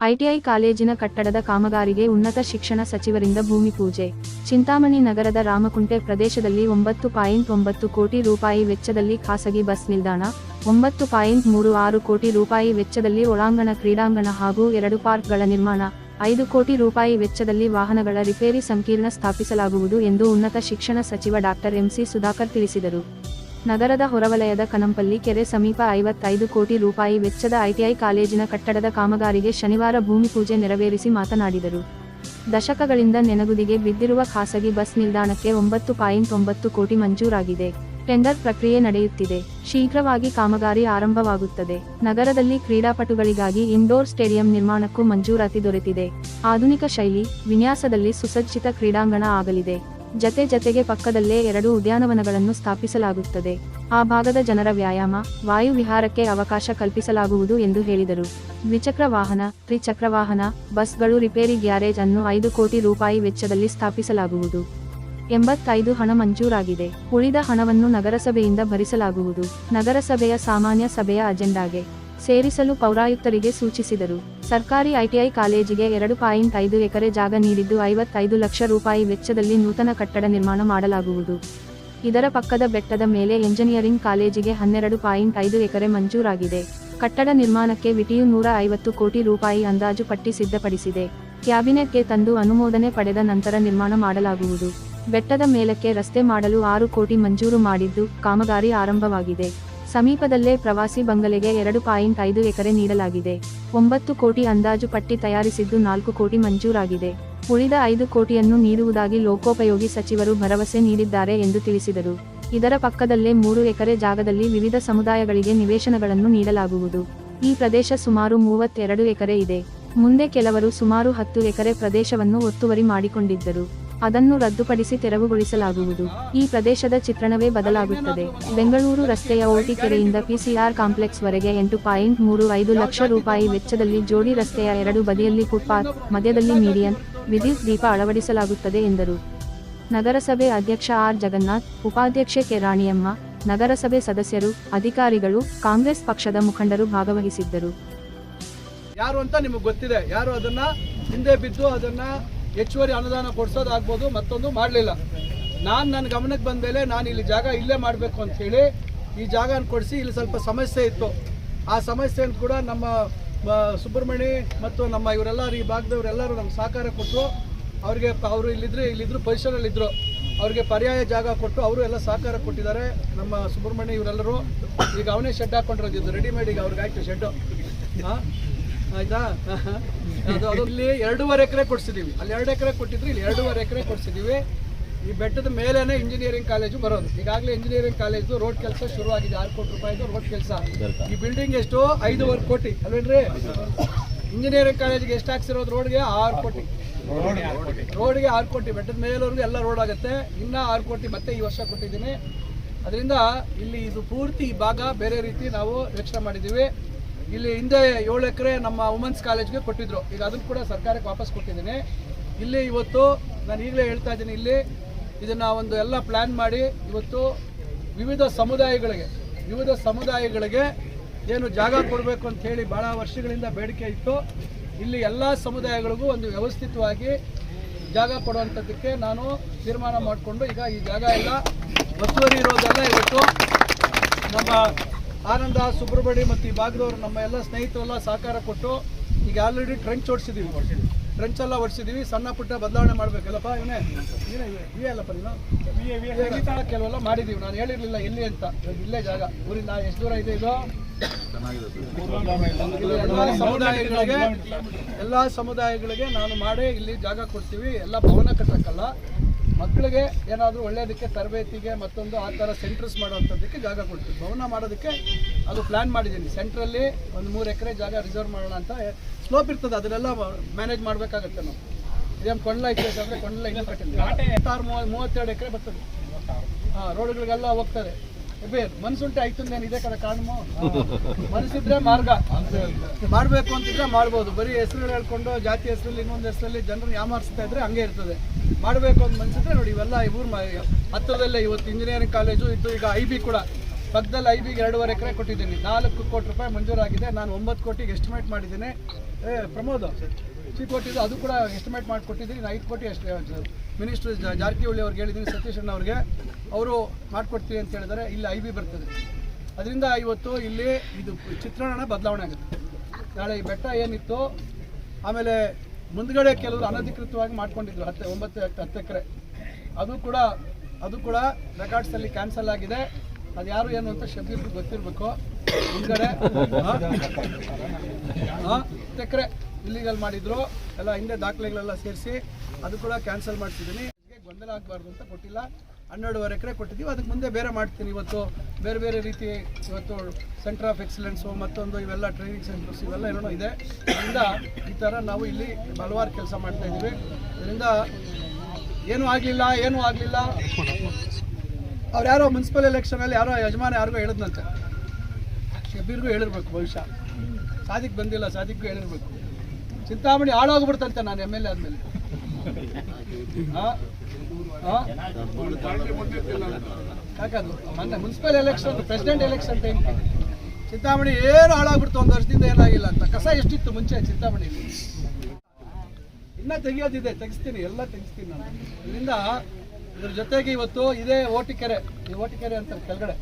ITI ಕಾಲೇಜಿನ ಕಟ್ಟಡದ ಕಾಮಗಾರಿಗೆ ಉನ್ನತ ಶಿಕ್ಷಣ ಸಚಿವರಿಂದ ಭೂಮಿ ಪೂಜೆ. ಚಿಂತಾಮಣಿ ನಗರದ ರಾಮಕುಂಟೆ ಪ್ರದೇಶದಲ್ಲಿ ಒಂಬತ್ತು ಪಾಯಿಂಟ್ ಒಂಬತ್ತು ಕೋಟಿ ರೂಪಾಯಿ ವೆಚ್ಚದಲ್ಲಿ ಖಾಸಗಿ ಬಸ್ ನಿಲ್ದಾಣ, ಒಂಬತ್ತು ಪಾಯಿಂಟ್ ಮೂರು ಆರು ಕೋಟಿ ರೂಪಾಯಿ ವೆಚ್ಚದಲ್ಲಿ ಒಳಾಂಗಣ ಕ್ರೀಡಾಂಗಣ ಹಾಗೂ ಎರಡು ಪಾರ್ಕ್ಗಳ ನಿರ್ಮಾಣ, ಐದು ಕೋಟಿ ರೂಪಾಯಿ ವೆಚ್ಚದಲ್ಲಿ ವಾಹನಗಳ ರಿಪೇರಿ ಸಂಕೀರ್ಣ ಸ್ಥಾಪಿಸಲಾಗುವುದು ಎಂದು ಉನ್ನತ ಶಿಕ್ಷಣ ಸಚಿವ ಡಾಕ್ಟರ್ ಎಂಸಿ ಸುಧಾಕರ್ ತಿಳಿಸಿದರು. ನಗರದ ಹೊರವಲಯದ ಕನಂಪಲ್ಲಿ ಕೆರೆ ಸಮೀಪ ಐವತ್ತೈದು ಕೋಟಿ ರೂಪಾಯಿ ವೆಚ್ಚದ ಐಟಿಐ ಕಾಲೇಜಿನ ಕಟ್ಟಡದ ಕಾಮಗಾರಿಗೆ ಶನಿವಾರ ಭೂಮಿ ಪೂಜೆ ನೆರವೇರಿಸಿ ಮಾತನಾಡಿದರು. ದಶಕಗಳಿಂದ ನೆನಗುದಿಗೆ ಬಿದ್ದಿರುವ ಖಾಸಗಿ ಬಸ್ ನಿಲ್ದಾಣಕ್ಕೆ ಒಂಬತ್ತು ಪಾಯಿಂಟ್ ಒಂಬತ್ತು ಕೋಟಿ ಮಂಜೂರಾಗಿದೆ. ಟೆಂಡರ್ ಪ್ರಕ್ರಿಯೆ ನಡೆಯುತ್ತಿದೆ. ಶೀಘ್ರವಾಗಿ ಕಾಮಗಾರಿ ಆರಂಭವಾಗುತ್ತದೆ. ನಗರದಲ್ಲಿ ಕ್ರೀಡಾಪಟುಗಳಿಗಾಗಿ ಇಂಡೋರ್ ಸ್ಟೇಡಿಯಂ ನಿರ್ಮಾಣಕ್ಕೂ ಮಂಜೂರಾತಿ ದೊರೆತಿದೆ. ಆಧುನಿಕ ಶೈಲಿ, ವಿನ್ಯಾಸದಲ್ಲಿ ಸುಸಜ್ಜಿತ ಕ್ರೀಡಾಂಗಣ ಆಗಲಿದೆ. ಜತೆ ಜತೆಗೆ ಪಕ್ಕದಲ್ಲೇ ಎರಡು ಉದ್ಯಾನವನಗಳನ್ನು ಸ್ಥಾಪಿಸಲಾಗುತ್ತದೆ. ಆ ಭಾಗದ ಜನರ ವ್ಯಾಯಾಮ, ವಾಯು ವಿಹಾರಕ್ಕೆ ಅವಕಾಶ ಕಲ್ಪಿಸಲಾಗುವುದು ಎಂದು ಹೇಳಿದರು. ದ್ವಿಚಕ್ರ ವಾಹನ, ತ್ರಿಚಕ್ರ ವಾಹನ, ಬಸ್ಗಳು, ರಿಪೇರಿ ಗ್ಯಾರೇಜ್ ಅನ್ನು ಐದು ಕೋಟಿ ರೂಪಾಯಿ ವೆಚ್ಚದಲ್ಲಿ ಸ್ಥಾಪಿಸಲಾಗುವುದು. ಎಂಬತ್ತೈದು ಹಣ ಮಂಜೂರಾಗಿದೆ. ಉಳಿದ ಹಣವನ್ನು ನಗರಸಭೆಯಿಂದ ಭರಿಸಲಾಗುವುದು. ನಗರಸಭೆಯ ಸಾಮಾನ್ಯ ಸಭೆಯ ಅಜೆಂಡಾಗೆ ಸೇರಿಸಲು ಪೌರಾಯುಕ್ತರಿಗೆ ಸೂಚಿಸಿದರು. ಸರ್ಕಾರಿ ಐಟಿಐ ಕಾಲೇಜಿಗೆ ಎರಡು ಪಾಯಿಂಟ್ ಐದು ಎಕರೆ ಜಾಗ ನೀಡಿದ್ದು ಐವತ್ತೈದು ಲಕ್ಷ ರೂಪಾಯಿ ವೆಚ್ಚದಲ್ಲಿ ನೂತನ ಕಟ್ಟಡ ನಿರ್ಮಾಣ ಮಾಡಲಾಗುವುದು. ಇದರ ಪಕ್ಕದ ಬೆಟ್ಟದ ಮೇಲೆ ಎಂಜಿನಿಯರಿಂಗ್ ಕಾಲೇಜಿಗೆ ಹನ್ನೆರಡು ಪಾಯಿಂಟ್ ಐದು ಎಕರೆ ಮಂಜೂರಾಗಿದೆ. ಕಟ್ಟಡ ನಿರ್ಮಾಣಕ್ಕೆ ವಿಟಿಯು ನೂರ ಐವತ್ತು ಕೋಟಿ ರೂಪಾಯಿ ಅಂದಾಜು ಪಟ್ಟಿ ಸಿದ್ಧಪಡಿಸಿದೆ. ಕ್ಯಾಬಿನೆಟ್ಗೆ ತಂದು ಅನುಮೋದನೆ ಪಡೆದ ನಂತರ ನಿರ್ಮಾಣ ಮಾಡಲಾಗುವುದು. ಬೆಟ್ಟದ ಮೇಲಕ್ಕೆ ರಸ್ತೆ ಮಾಡಲು ಆರು ಕೋಟಿ ಮಂಜೂರು ಮಾಡಿದ್ದು ಕಾಮಗಾರಿ ಆರಂಭವಾಗಿದೆ. ಸಮೀಪದಲ್ಲೇ ಪ್ರವಾಸಿ ಬಂಗಲೆಗೆ ಎರಡು ಪಾಯಿಂಟ್ ಐದು ಎಕರೆ ನೀಡಲಾಗಿದೆ. ಒಂಬತ್ತು ಕೋಟಿ ಅಂದಾಜು ಪಟ್ಟಿ ತಯಾರಿಸಿದ್ದು ನಾಲ್ಕು ಕೋಟಿ ಮಂಜೂರಾಗಿದೆ. ಉಳಿದ ಐದು ಕೋಟಿಯನ್ನು ನೀಡುವುದಾಗಿ ಲೋಕೋಪಯೋಗಿ ಸಚಿವರು ಭರವಸೆ ನೀಡಿದ್ದಾರೆ ಎಂದು ತಿಳಿಸಿದರು. ಇದರ ಪಕ್ಕದಲ್ಲೇ ಮೂರು ಎಕರೆ ಜಾಗದಲ್ಲಿ ವಿವಿಧ ಸಮುದಾಯಗಳಿಗೆ ನಿವೇಶನಗಳನ್ನು ನೀಡಲಾಗುವುದು. ಈ ಪ್ರದೇಶ ಸುಮಾರು ಮೂವತ್ತೆರಡು ಎಕರೆ ಇದೆ. ಮುಂದೆ ಕೆಲವರು ಸುಮಾರು ಹತ್ತು ಎಕರೆ ಪ್ರದೇಶವನ್ನು ಒತ್ತುವರಿ ಮಾಡಿಕೊಂಡಿದ್ದರು. ಅದನ್ನು ರದ್ದುಪಡಿಸಿ ತೆರವುಗೊಳಿಸಲಾಗುವುದು. ಈ ಪ್ರದೇಶದ ಚಿತ್ರಣವೇ ಬದಲಾಗುತ್ತದೆ. ಬೆಂಗಳೂರು ರಸ್ತೆಯ ಓಟಿ ಕೆರೆಯಿಂದ ಪಿಸಿಆರ್ ಕಾಂಪ್ಲೆಕ್ಸ್ ವರೆಗೆ ಎಂಟು ಪಾಯಿಂಟ್ ಮೂರು ಐದು ಲಕ್ಷ ರೂಪಾಯಿ ವೆಚ್ಚದಲ್ಲಿ ಜೋಡಿ ರಸ್ತೆಯ ಎರಡು ಬದಿಯಲ್ಲಿ ಫುಟ್ಪಾತ್, ಮಧ್ಯದಲ್ಲಿ ಮೀಡಿಯನ್ ವಿದ್ಯುತ್ ದೀಪ ಅಳವಡಿಸಲಾಗುತ್ತದೆ ಎಂದರು. ನಗರಸಭೆ ಅಧ್ಯಕ್ಷ ಆರ್. ಜಗನ್ನಾಥ್, ಉಪಾಧ್ಯಕ್ಷೆ ಕೆ. ರಾಣಿಯಮ್ಮ, ನಗರಸಭೆ ಸದಸ್ಯರು, ಅಧಿಕಾರಿಗಳು, ಕಾಂಗ್ರೆಸ್ ಪಕ್ಷದ ಮುಖಂಡರು ಭಾಗವಹಿಸಿದ್ದರು. ಯಾರು ಅಂತ ನಿಮಗೆ ಗೊತ್ತಿದೆ. ಯಾರು ಅದನ್ನ ಹಿಂದೆ ಬಿದ್ದು ಅದನ್ನ ಹೆಚ್ಚುವರಿ ಅನುದಾನ ಕೊಡ್ಸೋದಾಗ್ಬೋದು ಮತ್ತೊಂದು ಮಾಡಲಿಲ್ಲ. ನಾನು ನನ್ನ ಗಮನಕ್ಕೆ ಬಂದ ಮೇಲೆ ನಾನು ಇಲ್ಲಿ ಜಾಗ ಇಲ್ಲೇ ಮಾಡಬೇಕು ಅಂತ ಹೇಳಿ ಈ ಜಾಗನ ಕೊಡಿಸಿ ಇಲ್ಲಿ ಸ್ವಲ್ಪ ಸಮಸ್ಯೆ ಇತ್ತು. ಆ ಸಮಸ್ಯೆಯನ್ನು ಕೂಡ ನಮ್ಮ ಸುಬ್ರಹ್ಮಣ್ಯ ಸುಬ್ರಹ್ಮಣಿ ಮತ್ತು ನಮ್ಮ ಇವರೆಲ್ಲ ಈ ಭಾಗದವರೆಲ್ಲರೂ ನಮ್ಗೆ ಸಹಕಾರ ಕೊಟ್ಟರು ಅವ್ರಿಗೆ ಅವರು ಇಲ್ಲಿದ್ರು ಇಲ್ಲಿದ್ರು ಪೊಸಿಷನಲ್ಲಿದ್ದರು ಅವ್ರಿಗೆ ಪರ್ಯಾಯ ಜಾಗ ಕೊಟ್ಟು ಅವರು ಎಲ್ಲ ಸಹಕಾರ ಕೊಟ್ಟಿದ್ದಾರೆ. ನಮ್ಮ ಸುಬ್ರಹ್ಮಣ್ಯ ಇವರೆಲ್ಲರೂ. ಈಗ ಅವನೇ ಶೆಡ್ ಹಾಕೊಂಡಿರೋದಿದ್ದು ರೆಡಿಮೇಡ್ ಈಗ ಅವ್ರಿಗೆ ಆಯಿತು ಶೆಡ್ಡು ಹಾಂ ಆಯ್ತಾ? ಅದು ಅದಲ್ಲಿ ಎರಡೂವರೆ ಎಕರೆ ಕೊಡ್ಸಿದೀವಿ. ಅಲ್ಲಿ ಎರಡು ಎಕರೆ ಕೊಟ್ಟಿದ್ರು ಇಲ್ಲಿ ಎರಡೂವರೆ ಎಕರೆ ಕೊಡ್ಸಿದೀವಿ. ಈ ಬೆಟ್ಟದ ಮೇಲೇನೆ ಇಂಜಿನಿಯರಿಂಗ್ ಕಾಲೇಜು ಬರೋದು. ಈಗಾಗಲೇ ಇಂಜಿನಿಯರಿಂಗ್ ಕಾಲೇಜು ರೋಡ್ ಕೆಲಸ ಶುರುವಾಗಿದೆ. ಆರು ಕೋಟಿ ರೂಪಾಯಿದು ರೋಡ್ ಕೆಲಸ. ಈ ಬಿಲ್ಡಿಂಗ್ ಎಷ್ಟು? ಐದೂವರೆ ಕೋಟಿ. ಅಲ್ವೇನ್ರಿ? ಇಂಜಿನಿಯರಿಂಗ್ ಕಾಲೇಜಿಗೆ ಎಷ್ಟು ಹಾಕ್ಸಿರೋದು ರೋಡ್ಗೆ ಆರು ಕೋಟಿ. ರೋಡ್ಗೆ ಆರು ಕೋಟಿ. ಬೆಟ್ಟದ ಮೇಲವರೆಗೂ ಎಲ್ಲ ರೋಡ್ ಆಗುತ್ತೆ. ಇನ್ನ ಆರು ಕೋಟಿ ಮತ್ತೆ ಈ ವರ್ಷ ಕೊಟ್ಟಿದ್ದೀನಿ. ಅದರಿಂದ ಇಲ್ಲಿ ಇದು ಪೂರ್ತಿ ಈ ಭಾಗ ಬೇರೆ ರೀತಿ ನಾವು ರಕ್ಷಣೆ ಮಾಡಿದ್ದೀವಿ. ಇಲ್ಲಿ ಹಿಂದೆ ಏಳು ಎಕರೆ ನಮ್ಮ ವುಮೆನ್ಸ್ ಕಾಲೇಜ್ಗೆ ಕೊಟ್ಟಿದ್ರು. ಈಗ ಅದನ್ನು ಕೂಡ ಸರ್ಕಾರಕ್ಕೆ ವಾಪಸ್ ಕೊಟ್ಟಿದ್ದೀನಿ. ಇಲ್ಲಿ ಇವತ್ತು ನಾನು ಈಗಲೇ ಹೇಳ್ತಾ ಇದ್ದೀನಿ, ಇಲ್ಲಿ ಇದನ್ನು ಒಂದು ಎಲ್ಲ ಪ್ಲ್ಯಾನ್ ಮಾಡಿ ಇವತ್ತು ವಿವಿಧ ಸಮುದಾಯಗಳಿಗೆ ವಿವಿಧ ಸಮುದಾಯಗಳಿಗೆ ಏನು ಜಾಗ ಕೊಡಬೇಕು ಅಂತ ಹೇಳಿ ಭಾಳ ವರ್ಷಗಳಿಂದ ಬೇಡಿಕೆ ಇತ್ತು. ಇಲ್ಲಿ ಎಲ್ಲ ಸಮುದಾಯಗಳಿಗೂ ಒಂದು ವ್ಯವಸ್ಥಿತವಾಗಿ ಜಾಗ ಕೊಡುವಂಥದ್ದಕ್ಕೆ ನಾನು ತೀರ್ಮಾನ ಮಾಡಿಕೊಂಡು ಈಗ ಈ ಜಾಗ ಎಲ್ಲ ಒತ್ತುವರಿ ಇರೋದೆಲ್ಲ ಇವತ್ತು ನಮ್ಮ ಆನಂದ ಸುಬ್ರಹ್ಮಣ್ಯ ಮತ್ತು ಈ ಭಾಗದವರು ನಮ್ಮ ಎಲ್ಲ ಸ್ನೇಹಿತರೆಲ್ಲ ಸಹಕಾರ ಕೊಟ್ಟು ಈಗ ಆಲ್ರೆಡಿ ಟ್ರೆಂಚ್ ಓಡಿಸಿದ್ದೀವಿ ಟ್ರೆಂಚ್ ಎಲ್ಲ ಓಡಿಸಿದ್ದೀವಿ ಸಣ್ಣ ಪುಟ್ಟ ಬದಲಾವಣೆ ಮಾಡಬೇಕಲ್ಲಪ್ಪ ಇವನೇ? ಏನೇ ಇವೇ ಅಲ್ಲಪ್ಪ ನೀನು? ಕೆಲವೆಲ್ಲ ಮಾಡಿದ್ದೀವಿ ನಾನು ಹೇಳಿರಲಿಲ್ಲ ಎಲ್ಲಿ ಅಂತ. ಇಲ್ಲೇ ಜಾಗ. ಊರಿಂದ ಎಷ್ಟು ದೂರ ಇದೆ ಇದು? ಎಲ್ಲ ಸಮುದಾಯಗಳಿಗೆ ನಾನು ಮಾಡಿ ಇಲ್ಲಿ ಜಾಗ ಕೊಡ್ತೀವಿ. ಎಲ್ಲ ಭವನ ಕಟ್ಟಕ್ಕಲ್ಲ. ಮಕ್ಕಳಿಗೆ ಏನಾದರೂ ಒಳ್ಳೆಯದಕ್ಕೆ ತರಬೇತಿಗೆ ಮತ್ತೊಂದು ಆ ಥರ ಸೆಂಟರ್ಸ್ ಮಾಡುವಂಥದ್ದಕ್ಕೆ ಜಾಗ ಕೊಡ್ತೀವಿ. ಭವನ ಮಾಡೋದಕ್ಕೆ ಅದು ಪ್ಲ್ಯಾನ್ ಮಾಡಿದ್ದೀನಿ. ಸೆಂಟ್ರಲ್ಲಿ ಒಂದು ಮೂರು ಎಕರೆ ಜಾಗ ರಿಸರ್ವ್ ಮಾಡೋಣ ಅಂತ ಸ್ಲೋಪ್ ಇರ್ತದೆ. ಅದನ್ನೆಲ್ಲ ಮ್ಯಾನೇಜ್ ಮಾಡಬೇಕಾಗತ್ತೆ ನಾವು. ಇದೇನು ಕೊಂಡ್ಲ ಇತ್ತು ಅಂದರೆ ಕೊಂಡ್ಲ ಇನ್ನೂ ಕಟ್ಟಿಲ್ಲ ಮೂವತ್ತೆರಡು ಎಕರೆ ಬರ್ತದೆ. ಹಾಂ ರೋಡ್ಗಳಿಗೆಲ್ಲ ಹೋಗ್ತದೆ ಬೇ ಮನ್ಸುಂಟೆ ನಾನು ಇದೆ ಕದ ಕಾರಣಮು ಮನಸ್ಸಿದ್ರೆ ಮಾರ್ಗ. ಮಾಡಬೇಕು ಅಂತಿದ್ರೆ ಮಾಡ್ಬೋದು. ಬರೀ ಹೆಸರು ಹೇಳ್ಕೊಂಡು ಜಾತಿ ಹೆಸರಲ್ಲಿ, ಇನ್ನೊಂದು ಹೆಸರಲ್ಲಿ ಜನರು ಯಾಮಾರಿಸ್ತಾ ಇದ್ರೆ ಹಂಗೆ ಇರ್ತದೆ. ಮಾಡಬೇಕು ಅಂತ ಮನ್ಸಿದ್ರೆ ನೋಡಿ, ಇವೆಲ್ಲ ಮ- ಹತ್ತಿರದಲ್ಲೇ ಇವತ್ತು ಇಂಜಿನಿಯರಿಂಗ್ ಕಾಲೇಜು ಇದ್ದು ಈಗ ಐ ಬಿ ಕೂಡ. ಪಕ್ಕದಲ್ಲಿ ಐ ಬಿಗೆ ಎರಡೂವರೆ ಎಕರೆ ಕೊಟ್ಟಿದ್ದೀನಿ. ನಾಲ್ಕು ಕೋಟಿ ರೂಪಾಯಿ ಮಂಜೂರಾಗಿದೆ. ನಾನು ಒಂಬತ್ತು ಕೋಟಿಗೆ ಎಸ್ಟಿಮೇಟ್ ಮಾಡಿದ್ದೀನಿ. ಪ್ರಮೋದ್. ಚೀಫ್ ಕೊಟ್ಟಿದ್ದು, ಅದು ಕೂಡ ಎಸ್ಟಿಮೇಟ್ ಮಾಡಿ ಕೊಟ್ಟಿದ್ದೀನಿ ಐದು ಕೋಟಿ ಎಷ್ಟು ಮಿನಿಸ್ಟರ್ ಜಾರಕಿಹೊಳಿ ಅವ್ರಿಗೆ ಹೇಳಿದ್ದೀನಿ ಸತೀಶ್ ಅಣ್ಣ ಅವ್ರಿಗೆ. ಅವರು ಮಾಡಿಕೊಡ್ತೀವಿ ಅಂತ ಹೇಳಿದರೆ ಇಲ್ಲಿ ಐ ಬಿ ಬರ್ತದೆ. ಅದರಿಂದ ಇವತ್ತು ಇಲ್ಲಿ ಇದು ಚಿತ್ರಣನ ಬದಲಾವಣೆ ಆಗುತ್ತೆ. ನಾಳೆ ಈ ಬೆಟ್ಟ ಏನಿತ್ತು, ಆಮೇಲೆ ಮುಂದ್ಗಡೆ ಕೆಲವರು ಅನಧಿಕೃತವಾಗಿ ಮಾಡ್ಕೊಂಡಿದ್ರು, ಹತ್ತು, ಒಂಬತ್ತು ಹತ್ತು ಎಕರೆ. ಅದು ಕೂಡ ಅದು ಕೂಡ ರೆಕಾರ್ಡ್ಸಲ್ಲಿ ಕ್ಯಾನ್ಸಲ್ ಆಗಿದೆ. ಅದು ಯಾರು ಏನು ಅಂತ ಶಬ್ದಿಗೂ ಗೊತ್ತಿರಬೇಕು. ಮುಂದ್ಗಡೆ ಹತ್ತು ಎಕರೆ. ಇಲ್ಲಿಗಲ್ ಮಾಡಿದ್ರು, ಎಲ್ಲ ಹಿಂದೆ ದಾಖಲೆಗಳೆಲ್ಲ ಸೇರಿಸಿ ಅದು ಕೂಡ ಕ್ಯಾನ್ಸಲ್ ಮಾಡ್ತಿದ್ದೀನಿ. ಗೊಂದಲ ಆಗಬಾರ್ದು ಅಂತ ಕೊಟ್ಟಿಲ್ಲ. ಹನ್ನೆರಡುವರೆ ಎಕರೆ ಕೊಟ್ಟಿದ್ದೀವಿ. ಅದಕ್ಕೆ ಮುಂದೆ ಬೇರೆ ಮಾಡ್ತೀನಿ ಇವತ್ತು. ಬೇರೆ ಬೇರೆ ರೀತಿ ಇವತ್ತು ಸೆಂಟರ್ ಆಫ್ ಎಕ್ಸಲೆನ್ಸು ಮತ್ತೊಂದು ಇವೆಲ್ಲ ಟ್ರೈನಿಂಗ್ ಸೆಂಟರ್ಸ್ ಇವೆಲ್ಲ ಏನೋ ಇದೆ. ಅದರಿಂದ ಈ ಥರ ನಾವು ಇಲ್ಲಿ ಹಲವಾರು ಕೆಲಸ ಮಾಡ್ತಾ ಇದ್ದೀವಿ. ಇದರಿಂದ ಏನೂ ಆಗಲಿಲ್ಲ ಏನೂ ಆಗಲಿಲ್ಲ. ಅವ್ರು ಯಾರೋ ಮುನ್ಸಿಪಲ್ ಎಲೆಕ್ಷನಲ್ಲಿ ಯಾರೋ ಯಜಮಾನ ಯಾರಿಗೋ ಹೇಳಿದ್ನಂತೆ. ಶಬೀರ್ಗೂ ಹೇಳಿರ್ಬೇಕು ಭವಿಷ್ಯ ಸಾದಿಕ್ ಬಂದಿಲ್ಲ, ಸಾದಿಕ್ಗೂ ಹೇಳಿರ್ಬೇಕು. ಚಿಂತಾಮಣಿ ಹಾಳಾಗ್ಬಿಡ್ತಂತೆ ನಾನು ಎಂ ಎಲ್ ಎ ಆದ್ಮೇಲೆ. ಯಾಕದು ಮೊನ್ನೆ municipal election president election time Chintamani ಏನು ಹಾಳಾಗ್ಬಿಡ್ತು ಒಂದು ವರ್ಷದಿಂದ ಏನಾಗಿಲ್ಲ ಅಂತ. ಕಸ ಎಷ್ಟಿತ್ತು ಮುಂಚೆ ಚಿಂತಾಮಣಿ? ಇನ್ನ ತೆಗಿಯೋದಿದೆ, ತೆಗಿಸ್ತೀನಿ, ಎಲ್ಲ ತೆಗಿಸ್ತೀನಿ ನಾನು. ಇದರಿಂದ ಇದ್ರ ಜೊತೆಗೆ ಇವತ್ತು ಇದೇ ಓಟಿಕೆರೆ ಈ ಓಟಿಕೆರೆ ಅಂತ ಕೆಳಗಡೆ.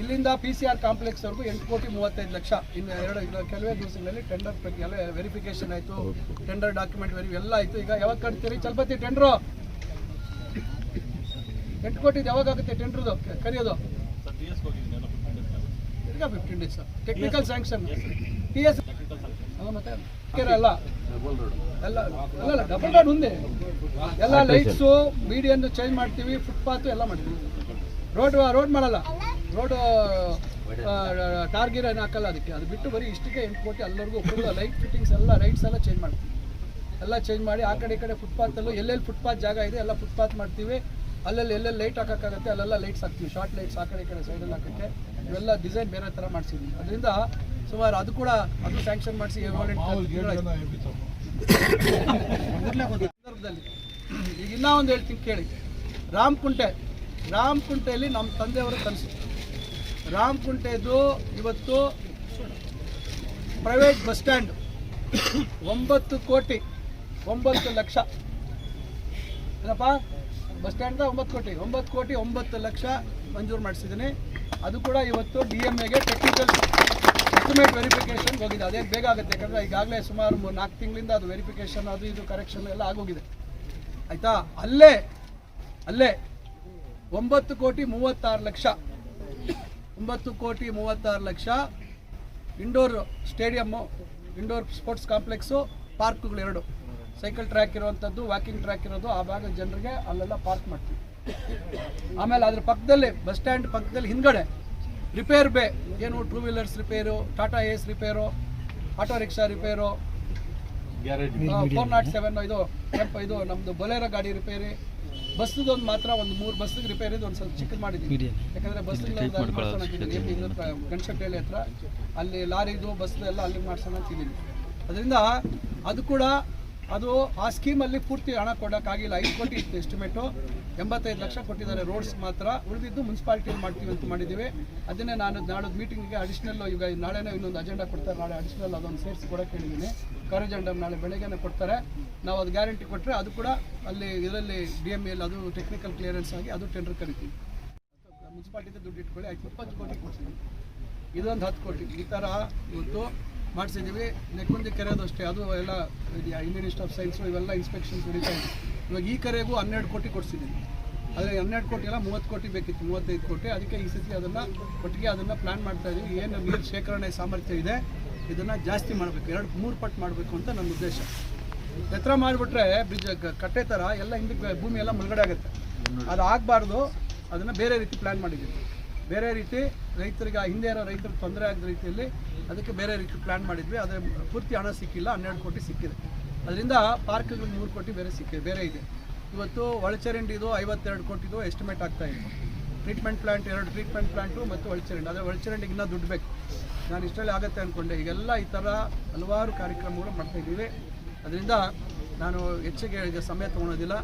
ಇಲ್ಲಿಂದ ಪಿ ಸಿ ಆರ್ ಕಾಂಪ್ಲೆಕ್ಸ್ವರೆಗೂ ಎಂಟು ಕೋಟಿ ಮೂವತ್ತೈದು ಲಕ್ಷ. ಇನ್ನು ಎರಡು ಇನ್ನು ಕೆಲವೇ ದಿವಸಗಳಲ್ಲಿ ಟೆಂಡರ್ ಎಲ್ಲ ವೆರಿಫಿಕೇಶನ್ ಆಯಿತು. ಟೆಂಡರ್ ಡಾಕ್ಯುಮೆಂಟ್ ವೆರಿ ಎಲ್ಲ ಆಯಿತು. ಈಗ ಯಾವಾಗ ಕಟ್ತೀರಿ? ಚಲಪತಿ ಟೆಂಡ್ರು ಎಂಟು ಕೋಟಿ ಯಾವಾಗ ಆಗುತ್ತೆ ಟೆಂಡ್ರದು ಕರೆಯೋದು? Fifteen days technical sanction T S ಮತ್ತೆ ಅಲ್ಲ. ಎಲ್ಲ ಡಬಲ್ ರೋಡ್ ಮುಂದೆ ಎಲ್ಲ ಲೈಟ್ಸು ಮೀಡಿಯನ್ ಚೇಂಜ್ ಮಾಡ್ತೀವಿ ಫುಟ್ಪಾತ್ ಎಲ್ಲ ಮಾಡ್ತೀವಿ. ರೋಡ್ ರೋಡ್ ಮಾಡಲ್ಲ. ರೋಡ್ ಟಾರ್ಗಿರ್ ಏನು ಹಾಕಲ್ಲ ಅದಕ್ಕೆ. ಅದು ಬಿಟ್ಟು ಬರೀ ಇಷ್ಟಕ್ಕೆ ಎಂಟು ಕೋಟಿ ಎಲ್ಲರಿಗೂ ಫುಲ್ ಲೈಟ್ ಫಿಟ್ಟಿಂಗ್ಸ್ ಎಲ್ಲ ಲೈಟ್ಸ್ ಎಲ್ಲ ಚೇಂಜ್ ಮಾಡ್ತೀವಿ. ಎಲ್ಲ ಚೇಂಜ್ ಮಾಡಿ ಆ ಕಡೆ ಈ ಕಡೆ ಫುಟ್ಪಾತಲ್ಲೂ ಎಲ್ಲೆಲ್ಲಿ ಫುಟ್ಪಾತ್ ಜಾಗ ಇದೆ ಎಲ್ಲ ಫುಟ್ಪಾತ್ ಮಾಡ್ತೀವಿ. ಅಲ್ಲೆಲ್ಲಿ ಎಲ್ಲೆಲ್ಲಿ ಲೈಟ್ ಹಾಕೋಕ್ಕಾಗತ್ತೆ ಅಲ್ಲೆಲ್ಲ ಲೈಟ್ಸ್ ಹಾಕ್ತೀವಿ. ಶಾರ್ಟ್ ಲೈಟ್ಸ್ ಆ ಕಡೆ ಈ ಕಡೆ ಸೈಡಲ್ಲಿ ಹಾಕೋಕ್ಕೆ. ಇವೆಲ್ಲ ಡಿಸೈನ್ ಬೇರೆ ಥರ ಮಾಡಿಸಿದ್ವಿ. ಅದರಿಂದ ಸುಮಾರು ಅದು ಕೂಡ ಅದು ಸ್ಯಾಂಕ್ಷನ್ ಮಾಡಿಸಿ ಸಂದರ್ಭದಲ್ಲಿ ಈಗ ಇನ್ನೂ ಒಂದು ಹೇಳ್ತೀನಿ ಕೇಳಿ. ರಾಮಕುಂಟೆ ರಾಮಕುಂಟೆಯಲ್ಲಿ ನಮ್ಮ ತಂದೆಯವರು ಕನಸು. ರಾಮಕುಂಟೆದು ಇವತ್ತು ಪ್ರೈವೇಟ್ ಬಸ್ ಸ್ಟ್ಯಾಂಡ್. ಒಂಬತ್ತು ಕೋಟಿ, ಒಂಬತ್ತು ಲಕ್ಷ. ಏನಪ್ಪ? ಬಸ್ ಸ್ಟ್ಯಾಂಡ್ ಒಂಬತ್ತು ಕೋಟಿ. ಒಂಬತ್ತು ಕೋಟಿ, ಒಂಬತ್ತು ಲಕ್ಷ ಮಂಜೂರು ಮಾಡಿಸಿದ್ದೀನಿ. ಅದು ಕೂಡ ಇವತ್ತು ಡಿ ಎಂ ಎಗೆ ಟೆಕ್ನಿಕಲ್ ಎಸ್ಟಿಮೇಟ್ ವೆರಿಫಿಕೇಷನ್ಗೆ ಹೋಗಿದೆ. ಅದೇ ಬೇಗ ಆಗುತ್ತೆ. ಯಾಕಂದರೆ ಈಗಾಗಲೇ ಸುಮಾರು ಮೂರು ನಾಲ್ಕು ತಿಂಗಳಿಂದ ಅದು ವೆರಿಫಿಕೇಷನ್ ಅದು ಇದು ಕರೆಕ್ಷನ್ ಎಲ್ಲ ಆಗೋಗಿದೆ. ಆಯಿತಾ? ಅಲ್ಲೇ ಅಲ್ಲೇ ಒಂಬತ್ತು ಕೋಟಿ ಮೂವತ್ತಾರು ಲಕ್ಷ. ಒಂಬತ್ತು ಕೋಟಿ ಮೂವತ್ತಾರು lakh. Indoor stadium indoor sports complex ಪಾರ್ಕ್ಗಳು ಎರಡು. ಸೈಕಲ್ ಟ್ರ್ಯಾಕ್ ಇರುವಂಥದ್ದು ವಾಕಿಂಗ್ ಟ್ರ್ಯಾಕ್ ಇರೋದು ಆ ಭಾಗದ ಜನರಿಗೆ ಅಲ್ಲೆಲ್ಲ ಪಾರ್ಕ್ ಮಾಡ್ತೀವಿ. ಆಮೇಲೆ ಅದ್ರ ಪಕ್ಕದಲ್ಲಿ ಬಸ್ ಸ್ಟ್ಯಾಂಡ್ ಪಕ್ಕದಲ್ಲಿ ಹಿಂದ್ಗಡೆ ರಿಪೇರ್ ಬೇ ಏನು two wheelers repair Tata Ace repair auto rickshaw repair four not seven ಇದು ಕೆಂಪ ಇದು ನಮ್ಮದು ಬೊಲೆರೋ ಗಾಡಿ ರಿಪೇರಿ ಬಸ್ದೊಂದು ಮಾತ್ರ ಒಂದು ಮೂರು ಬಸ್ಸಿಗೆ ಇದೆ ಒಂದು ಸ್ವಲ್ಪ ಚಿಕ್ಕದು ಮಾಡಿದ್ದೀವಿ ಯಾಕಂದರೆ ಬಸ್ಸಿಗೆ ಗಣಶೆಟ್ಟಹಳ್ಳಿ ಹತ್ರ ಅಲ್ಲಿ ಲಾರಿದು ಬಸ್ ಎಲ್ಲ ಅಲ್ಲಿ ಮಾಡ್ಸೋಣ ಅಂತಿದ್ದೀವಿ ಅದರಿಂದ ಅದು ಕೂಡ ಅದು ಆ ಸ್ಕೀಮಲ್ಲಿ ಪೂರ್ತಿ ಹಣ ಕೊಡೋಕ್ಕಾಗಿಲ್ಲ. ಐದು ಕೋಟಿ ಇತ್ತು ಎಸ್ಟಿಮೇಟು ಎಂಬತ್ತೈದು ಲಕ್ಷ ಕೊಟ್ಟಿದ್ದಾರೆ ರೋಡ್ಸ್ ಮಾತ್ರ. ಉಳಿದಿದ್ದು ಮುನ್ಸಿಪಾಲ್ಟಿಯಲ್ಲಿ ಮಾಡ್ತೀವಿ ಅಂತ ಮಾಡಿದ್ದೀವಿ. ಅದನ್ನೇ ನಾನು ನಾಳೆ ಮೀಟಿಂಗಿಗೆ ಅಡಿಷ್ನಲ್ ಈಗ ನಾಳೆನೇ ಇನ್ನೊಂದು ಅಜೆಂಡಾ ಕೊಡ್ತಾರೆ. ನಾಳೆ ಅಡಿಷ್ನಲ್ ಅದೊಂದು ಸೇರಿಸಿ ಕೊಡೋಕೆ ಹೇಳಿದ್ದೀನಿ. ಕಾರ್ಯಜೆಂಡಮ್ ನಾಳೆ ಬೆಳಗ್ಗೆನೇ ಕೊಡ್ತಾರೆ. ನಾವು ಅದು ಗ್ಯಾರಂಟಿ ಕೊಟ್ಟರೆ ಅದು ಕೂಡ ಅಲ್ಲಿ ಇದರಲ್ಲಿ ಡಿ ಎಂ ಎಲ್ ಅದು ಟೆಕ್ನಿಕಲ್ ಕ್ಲಿಯರೆನ್ಸ್ ಆಗಿ ಅದು ಟೆಂಡರ್ ಕರಿತೀವಿ. ಮುನ್ಸಿಪಾಲ್ಟಿಗೆ ದುಡ್ಡು ಇಟ್ಕೊಳ್ಳಿ. ಆಯ್ತು. ಇಪ್ಪತ್ತು ಕೋಟಿ ಕೊಡ್ತೀನಿ ಇದೊಂದು ಹತ್ತು ಕೋಟಿ. ಈ ಥರ ಇವತ್ತು ಮಾಡಿಸಿದ್ದೀವಿ. ನೆಕ್ಕುಂದಿ ಕೆರೆದು ಅಷ್ಟೇ. ಅದು ಎಲ್ಲ ಇಂಡಿಯನ್ ಇನ್ಸ್ಟಿಟ್ಯೂಟ್ ಆಫ್ ಸೈನ್ಸು ಇವೆಲ್ಲ ಇನ್ಸ್ಪೆಕ್ಷನ್ಸ್ ನಡೀತಾ ಇದೆ. ಇವಾಗ ಈ ಕರೆಗೂ ಹನ್ನೆರಡು ಕೋಟಿ ಕೊಡಿಸಿದ್ದೀನಿ ಆದರೆ ಹನ್ನೆರಡು ಕೋಟಿ ಎಲ್ಲ ಮೂವತ್ತು ಕೋಟಿ ಬೇಕಿತ್ತು. ಮೂವತ್ತೈದು ಕೋಟಿ. ಅದಕ್ಕೆ ಈ ಸತಿ ಅದನ್ನು ಒಟ್ಟಿಗೆ ಅದನ್ನು ಪ್ಲ್ಯಾನ್ ಮಾಡ್ತಾ ಇದ್ದೀವಿ ಏನು ನೀರು ಶೇಖರಣೆ ಸಾಮರ್ಥ್ಯ ಇದೆ, ಇದನ್ನು ಜಾಸ್ತಿ ಮಾಡಬೇಕು. ಎರಡು, ಮೂರು ಪಟ್ಟು ಮಾಡಬೇಕು ಅಂತ ನನ್ನ ಉದ್ದೇಶ. ಎತ್ತರ ಮಾಡಿಬಿಟ್ರೆ ಬ್ರಿಡ್ಜ್ ಕಟ್ಟೆ ಥರ ಎಲ್ಲ ಹಿಂದಕ್ಕೆ ಭೂಮಿ ಎಲ್ಲ ಮುಳುಗಡೆ ಆಗುತ್ತೆ. ಅದು ಆಗಬಾರ್ದು ಅದನ್ನು ಬೇರೆ ರೀತಿ ಪ್ಲ್ಯಾನ್ ಮಾಡಿದ್ದೀವಿ. ಬೇರೆ ರೀತಿ ರೈತರಿಗೆ, ಆ ಹಿಂದೆ ಇರೋ ರೈತರಿಗೆ ತೊಂದರೆ ಆಗದ ರೀತಿಯಲ್ಲಿ ಅದಕ್ಕೆ ಬೇರೆ ರೀತಿ ಪ್ಲ್ಯಾನ್ ಮಾಡಿದ್ವಿ. ಆದರೆ ಪೂರ್ತಿ ಹಣ ಸಿಕ್ಕಿಲ್ಲ, ಹನ್ನೆರಡು ಕೋಟಿ ಸಿಕ್ಕಿದೆ. ಅದರಿಂದ ಪಾರ್ಕ್ಗಳು ಮೂರು ಕೋಟಿ ಬೇರೆ ಸಿಕ್ಕಿದೆ, ಬೇರೆ ಇದೆ. ಇವತ್ತು ಒಳಚರಂಡಿದು ಐವತ್ತೆರಡು ಕೋಟಿದು ಎಸ್ಟಿಮೇಟ್ ಆಗ್ತಾ ಇದೆ. ಟ್ರೀಟ್ಮೆಂಟ್ ಪ್ಲಾಂಟ್ ಎರಡು ಟ್ರೀಟ್ಮೆಂಟ್ ಪ್ಲಾಂಟು ಮತ್ತು ಒಳಚರಂಡಿ ಆದರೆ ಒಳಚರಂಡಿಗೆ ಇನ್ನೂ ದುಡ್ಡು ಬೇಕು. ನಾನು ಇಷ್ಟರಲ್ಲಿ ಆಗುತ್ತೆ ಅಂದ್ಕೊಂಡೆ ಈಗೆಲ್ಲ ಈ ಥರ ಹಲವಾರು ಕಾರ್ಯಕ್ರಮಗಳು ಮಾಡ್ತಾ ಇದ್ದೀವಿ. ಅದರಿಂದ ನಾನು ಹೆಚ್ಚಿಗೆ ಈಗ ಸಮಯ ತೊಗೊಳೋದಿಲ್ಲ.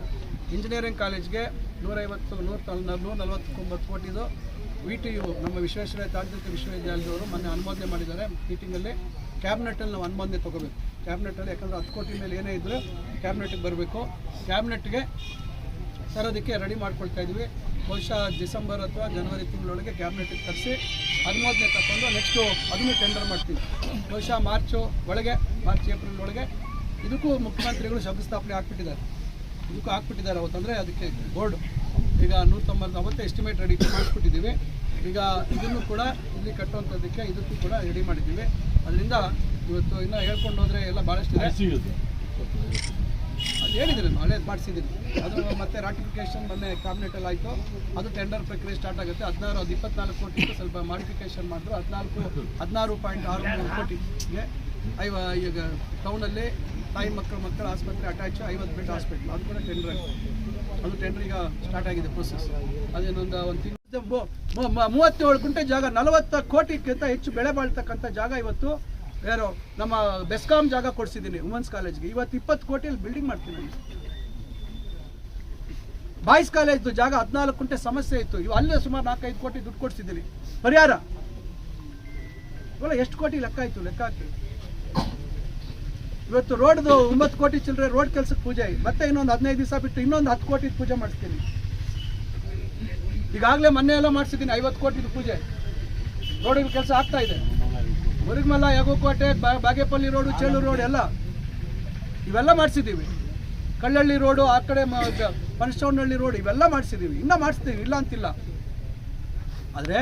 ಇಂಜಿನಿಯರಿಂಗ್ ಕಾಲೇಜ್ಗೆ ನೂರೈವತ್ತು ನೂರ ನೂರ ನಲವತ್ತೊಂಬತ್ತು ಕೋಟಿದು ವಿ ಟಿ ಯು ನಮ್ಮ ವಿಶ್ವೇಶ್ವರಯ್ಯ ತಾಂತ್ರಿಕ ವಿಶ್ವವಿದ್ಯಾಲಯದವರು ಮೊನ್ನೆ ಅನುಮೋದನೆ ಮಾಡಿದ್ದಾರೆ ಮೀಟಿಂಗಲ್ಲಿ ಕ್ಯಾಬಿನೆಟಲ್ಲಿ ನಾವು ಅನುಮೋದನೆ ತೊಗೋಬೇಕು. ಕ್ಯಾಬಿನೆಟಲ್ಲಿ ಯಾಕಂದರೆ ಹತ್ತು ಕೋಟಿ ಮೇಲೆ ಏನೇ ಇದ್ದರೂ ಕ್ಯಾಬಿನೆಟ್ಗೆ ಬರಬೇಕು. ಕ್ಯಾಬಿನೆಟ್ಗೆ ತರೋದಕ್ಕೆ ರೆಡಿ ಮಾಡ್ಕೊಳ್ತಾ ಇದ್ವಿ ಬಹುಶಃ ಡಿಸೆಂಬರ್ ಅಥವಾ ಜನವರಿ ತಿಂಗಳೊಳಗೆ ಕ್ಯಾಬಿನೆಟ್ಗೆ ತರಿಸಿ ಅನುಮೋದನೆ ತಗೊಂಡು ನೆಕ್ಸ್ಟು ಅದನ್ನು ಟೆಂಡರ್ ಮಾಡ್ತೀವಿ. ಬಹುಶಃ ಮಾರ್ಚು ಒಳಗೆ ಮಾರ್ಚ್ ಏಪ್ರಿಲ್ ಒಳಗೆ ಇದಕ್ಕೂ ಮುಖ್ಯಮಂತ್ರಿಗಳು ಶಬ್ದಸ್ಥಾಪನೆ ಹಾಕ್ಬಿಟ್ಟಿದ್ದಾರೆ ಇದಕ್ಕೂ ಹಾಕ್ಬಿಟ್ಟಿದ್ದಾರೆ ಅವತ್ತಂದರೆ ಅದಕ್ಕೆ ಬೋರ್ಡ್ ಈಗ ನೂರ ತೊಂಬತ್ತು ಅವತ್ತೇ ಎಸ್ಟಿಮೇಟ್ ರೆಡಿ ಮಾಡಿಸ್ಬಿಟ್ಟಿದ್ದೀವಿ. ಈಗ ಇದನ್ನು ಕೂಡ ಇಲ್ಲಿ ಕಟ್ಟುವಂಥದ್ದಕ್ಕೆ ಇದಕ್ಕೂ ಕೂಡ ರೆಡಿ ಮಾಡಿದ್ದೀವಿ. ಅದರಿಂದ ಇವತ್ತು ಇನ್ನೂ ಹೇಳ್ಕೊಂಡು ಹೋದರೆ ಎಲ್ಲ ಭಾಳಷ್ಟು ಅದು ಹೇಳಿದ್ದೀನಿ ಹಳೇದು ಮಾಡಿಸಿದ್ದೀನಿ. ಅದು ಮತ್ತೆ ರಾಟಿಫಿಕೇಶನ್ ಮೊನ್ನೆ ಕ್ಯಾಬಿನೆಟಲ್ಲಿ ಆಯಿತು. ಅದು ಟೆಂಡರ್ ಪ್ರಕ್ರಿಯೆ ಸ್ಟಾರ್ಟ್ ಆಗುತ್ತೆ. ಹದಿನಾರು, ಅದು ಇಪ್ಪತ್ನಾಲ್ಕು ಕೋಟಿ ಸ್ವಲ್ಪ ಮಾಡಿಫಿಕೇಶನ್ ಮಾಡಿದ್ರು. ಹದಿನಾಲ್ಕು, ಹದಿನಾರು ಪಾಯಿಂಟ್ ಆರು ಮೂರು ಕೋಟಿಗೆ ಐವ, ಈಗ ಟೌನಲ್ಲಿ ತಾಯಿ ಮಕ್ಕಳು, ಮಕ್ಕಳ ಆಸ್ಪತ್ರೆ ಅಟ್ಯಾಚ್ ಐವತ್ತು ಬೆಡ್ ಹಾಸ್ಪಿಟ್ಲ್ ಅದು ಕೂಡ ಟೆಂಡರ್ ಅದು ಟೆಂಡರ್ ಈಗ ಸ್ಟಾರ್ಟ್ ಆಗಿದೆ ಪ್ರೊಸೆಸ್ ಅದೇನೊಂದು ಒಂದು ತಿಂಗಳು ಮೂವತ್ತೇಳು ಗುಂಟೆ ಜಾಗ, ನಲವತ್ತು ಕೋಟಿಗಿಂತ ಹೆಚ್ಚು ಬೆಳೆ ಬಾಳ್ತಕ್ಕಂಥ ಜಾಗ ಇವತ್ತು ಯಾರು ನಮ್ಮ ಬೆಸ್ಕಾಂ ಜಾಗ ಕೊಡಿಸಿದ್ದೀನಿ ವುಮೆನ್ಸ್ ಕಾಲೇಜ್ಗೆ ಇವತ್ತು ಇಪ್ಪತ್ತು ಕೋಟಿಯಲ್ಲಿ ಬಿಲ್ಡಿಂಗ್ ಮಾಡ್ತೀನಿ. ಬಾಯ್ಸ್ ಕಾಲೇಜ್ದು ಜಾಗ ಹದಿನಾಲ್ಕು ಗುಂಟೆ ಸಮಸ್ಯೆ ಇತ್ತು. ಇವು ಅಲ್ಲೇ ಸುಮಾರು ನಾಲ್ಕೈದು ಕೋಟಿ ದುಡ್ಡು ಕೊಡಿಸಿದ್ದೀನಿ. ಪರಿಹಾರ? ಎಷ್ಟು ಕೋಟಿ ಲೆಕ್ಕ ಆಯಿತು, ಲೆಕ್ಕ ಹಾಕಿ? ಇವತ್ತು ರೋಡ್ದು ಒಂಬತ್ತು ಕೋಟಿ ಚಿಲ್ಲರೆ ರೋಡ್ ಕೆಲ್ಸಕ್ಕೆ ಪೂಜೆ. ಮತ್ತೆ ಇನ್ನೊಂದು ಹದಿನೈದು ದಿವಸ ಬಿಟ್ಟು ಇನ್ನೊಂದು ಹತ್ತು ಕೋಟಿ ಪೂಜೆ ಮಾಡಿಸ್ತೀನಿ. ಈಗಾಗಲೇ ಮೊನ್ನೆ ಎಲ್ಲ ಮಾಡಿಸಿದ್ದೀನಿ, ಐವತ್ತು ಕೋಟಿದು ಪೂಜೆ. ರೋಡಿನ ಕೆಲಸ ಆಗ್ತಾ ಇದೆ. ಮುರುಗಮಲ್ಲ ಯಗೋಕೋಟೆ ಬಾಗೇಪಲ್ಲಿ ರೋಡು ಚೇಳೂರು ರೋಡ್ ಎಲ್ಲ. ಇವೆಲ್ಲ ಮಾಡಿಸಿದ್ದೀವಿ. ಕಳ್ಳಳ್ಳಿ ರೋಡು, ಆ ಕಡೆ ಪನಸವನಹಳ್ಳಿ ರೋಡ್ ಇವೆಲ್ಲ ಮಾಡಿಸಿದ್ದೀವಿ. ಇನ್ನೂ ಮಾಡಿಸ್ತೀವಿ, ಇಲ್ಲ ಅಂತಿಲ್ಲ. ಆದರೆ